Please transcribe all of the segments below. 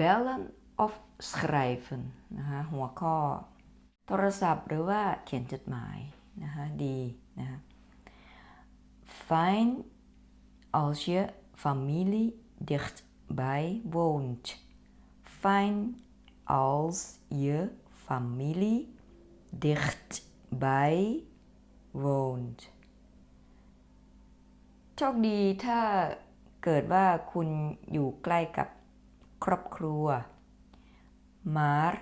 bellen of schrijven นะคะหัวข้อ โทรศัพท์หรือว่าเขียนจดหมายนะคะดีนะคะ Fijn als je familie dichtbij woont. Fijn als je familie dichtbij woont. โชคดีถ้าเกิดว่าคุณอยู่ใกล้กับ ครอบครัว Maar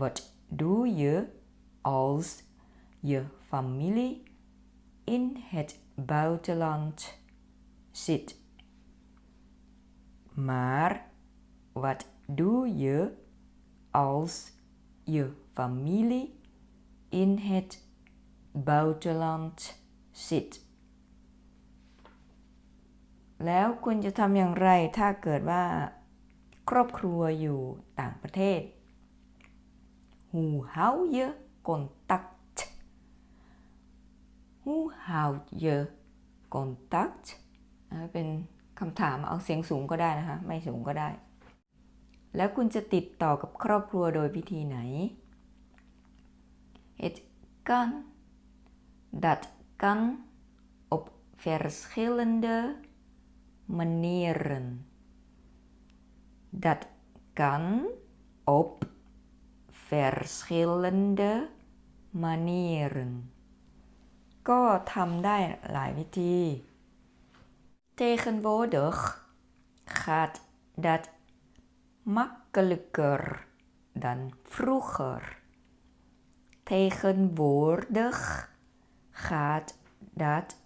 wat doe je als je familie in het buitenland zit? Maar wat doe je als je familie in het buitenland zit? แล้วคุณจะทำอย่างไรถ้าเกิดว่า ครอบครัวอยู่ต่างประเทศ Hoe hou je contact? Hoe houd je contact? เป็นคำถามเอาเสียงสูงก็ได้นะคะ ไม่สูงก็ได้ แล้วคุณจะติดต่อกับครอบครัวโดยวิธีไหน Het kan Dat kan op verschillende manieren. Dat kan op verschillende manieren ก็ทำได้หลายวิธี Tegenwoordig gaat dat makkelijker dan vroeger. Tegenwoordig gaat dat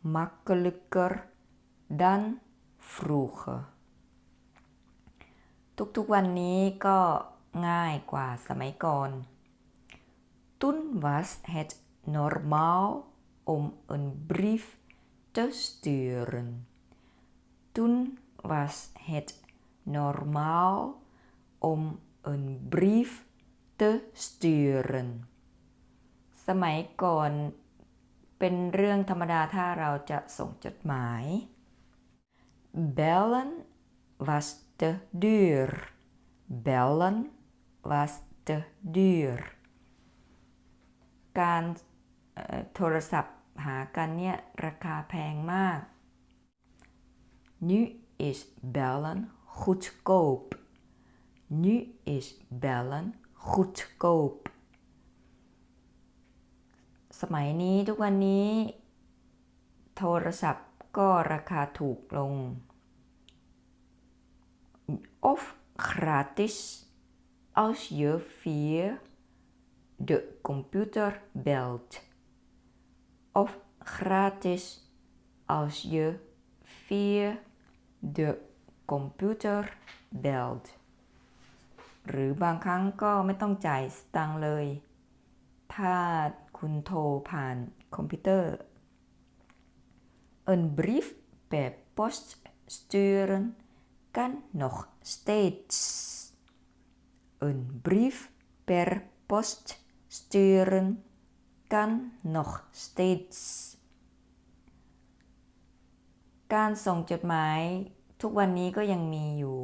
makkelijker dan vroeger. ทุกๆวันนี้ก็ง่ายกว่าสมัยก่อน Toen was het normaal om een brief te sturen. Toen was het normaal om een brief te sturen. สมัยก่อนเป็นเรื่องธรรมดาถ้าเราจะส่งจดหมาย Bellen was te duur. Bellen was te duur. การโทรศัพท์หากันเนี่ยราคาแพงมาก Nu is bellen goedkoop. Nu is bellen goedkoop. สมัยนี้ทุกวันนี้ โทรศัพท์ก็ราคาถูกลง of gratis als je via de computer belt. Of gratis als je via de computer belt. หรือบางครั้งก็ไม่ต้องจ่ายสตังเลย ถ้าคุณโทรผ่านคอมพิวเตอร์ Een brief per post sturen kan nog steeds. Een brief per post sturen kan nog steeds. การส่งจดหมายทุกวันนี้ก็ยังมีอยู่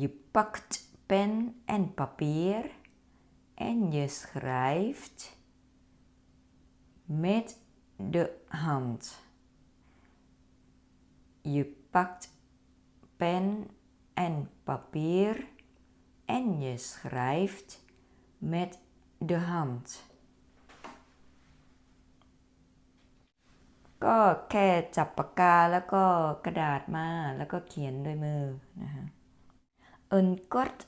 Je pakt pen en papier en je schrijft met de hand. Je pakt pen en papier en je schrijft met de hand. ก็แค่จับปากกาแล้วก็กระดาษมาแล้วก็เขียนด้วยมือนะคะ Een kort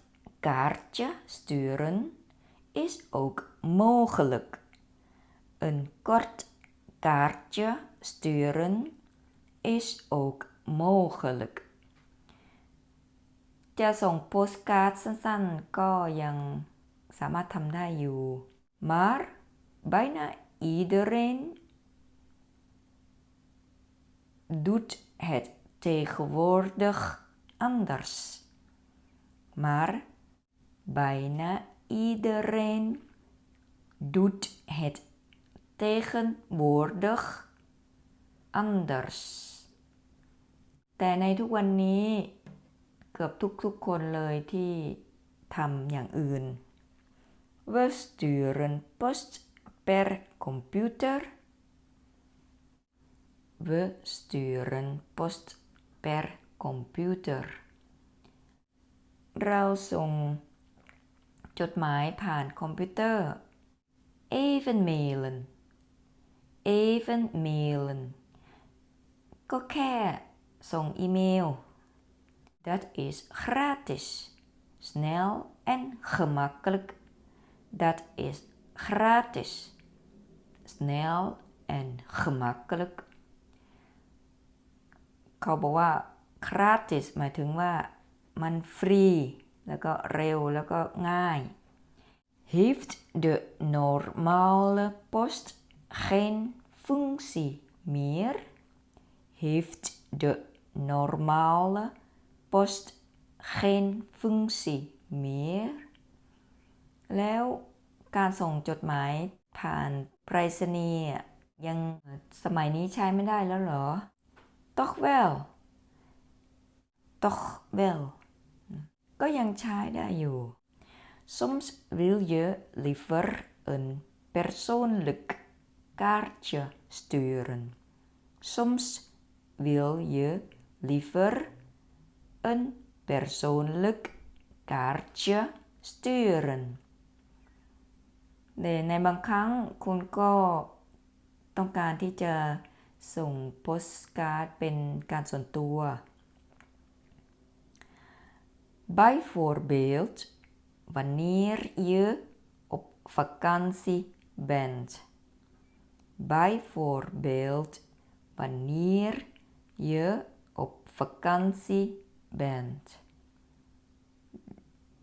kaartje sturen is ook mogelijk. Een kort kaartje sturen is ook mogelijk. จะส่งโปสการ์ดสั้นๆ ก็ยังสามารถทำได้อยู่ maar bijna iedereen doet het tegenwoordig anders. Maar bijna iedereen doet het tegenwoordig anders. แต่ในทุกวันนี้เกือบทุกๆคนเลยที่ทำอย่างอื่น We sturen post per computer. We sturen post per computer. เราส่งจดหมายผ่านคอมพิวเตอร์ even mailen even mailen ก็แค่ ส่งอีเมล Dat is gratis, snel en gemakkelijk. Dat is gratis, snel en gemakkelijk. เขาบอกว่า gratis หมายถึงว่ามันฟรี แล้วก็เร็วแล้วก็ง่าย Heeft de normale post geen functie meer? Heeft de normale post geen functie meer? แล้วการส่งจดหมายผ่านไปรษณีย์อะยังสมัยนี้ใช้ไม่ได้แล้วเหรอ Toch wel Toch wel ก็ยังใช้ได้อยู่ Soms wil je liever een persoonlijk kaartje sturen. Soms wil je liever een persoonlijk kaartje sturen. แต่ในบางครั้งคุณก็ต้องการที่จะส่งโปสการ์ดเป็นการส่วนตัว Bijvoorbeeld wanneer je op vakantie bent. Bijvoorbeeld wanneer je op vakantie bent.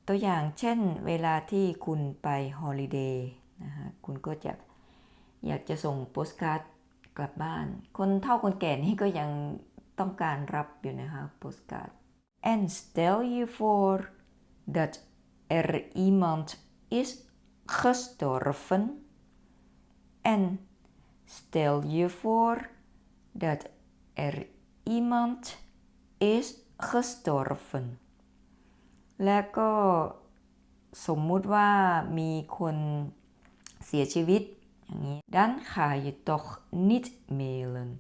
ตัวอย่างเช่นเวลาที่คุณไปฮอลิเดย์นะฮะคุณก็จะอยากจะส่งโปสการ์ดกลับบ้าน คนเท่าคนแก่นี่ก็ยังต้องการรับอยู่นะคะโปสการ์ด En stel je voor dat er iemand is gestorven. En stel je voor dat er iemand is gestorven. และก็สมมุติว่ามีคนเสียชีวิตอย่างนี้ dan ga je toch niet mailen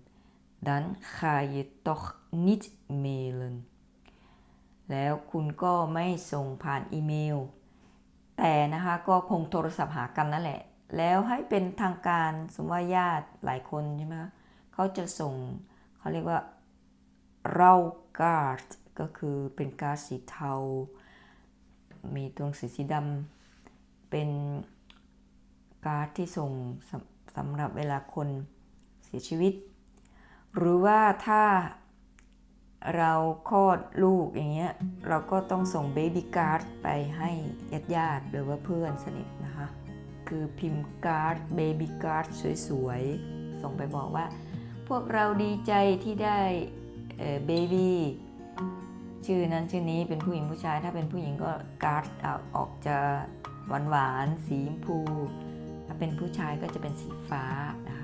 dan ga je toch niet mailen แล้วคุณก็ไม่ส่งผ่านอีเมล แต่นะคะก็คงโทรศัพท์หากันนั่นแหละ แล้วให้เป็นทางการสมมติว่าญาติหลายคนใช่ไหมเขาจะส่งเขาเรียกว่า เราการ์ดก็คือเป็นการ์ดสีเทา มีตรงสีสีดำเป็นการ์ดที่ส่งสำสำหรับเวลาคนเสียชีวิต หรือว่าถ้าเราคลอดลูกอย่างเงี้ยเราก็ต้องส่งเบบี้การ์ดไปให้ญาติญาติหรือว่าเพื่อนสนิทนะคะ คือพิมพ์การ์ดเบบี้การ์ดสวยๆ ส่งไปบอกว่า พวกเราดีใจที่ได้ เบบี้ชื่อนั้นชื่อนี้เป็นผู้หญิงผู้ชาย ถ้าเป็นผู้หญิงก็การ์ดออกจะหวานหวานสีชมพู ถ้าเป็นผู้ชายก็จะเป็นสีฟ้านะคะ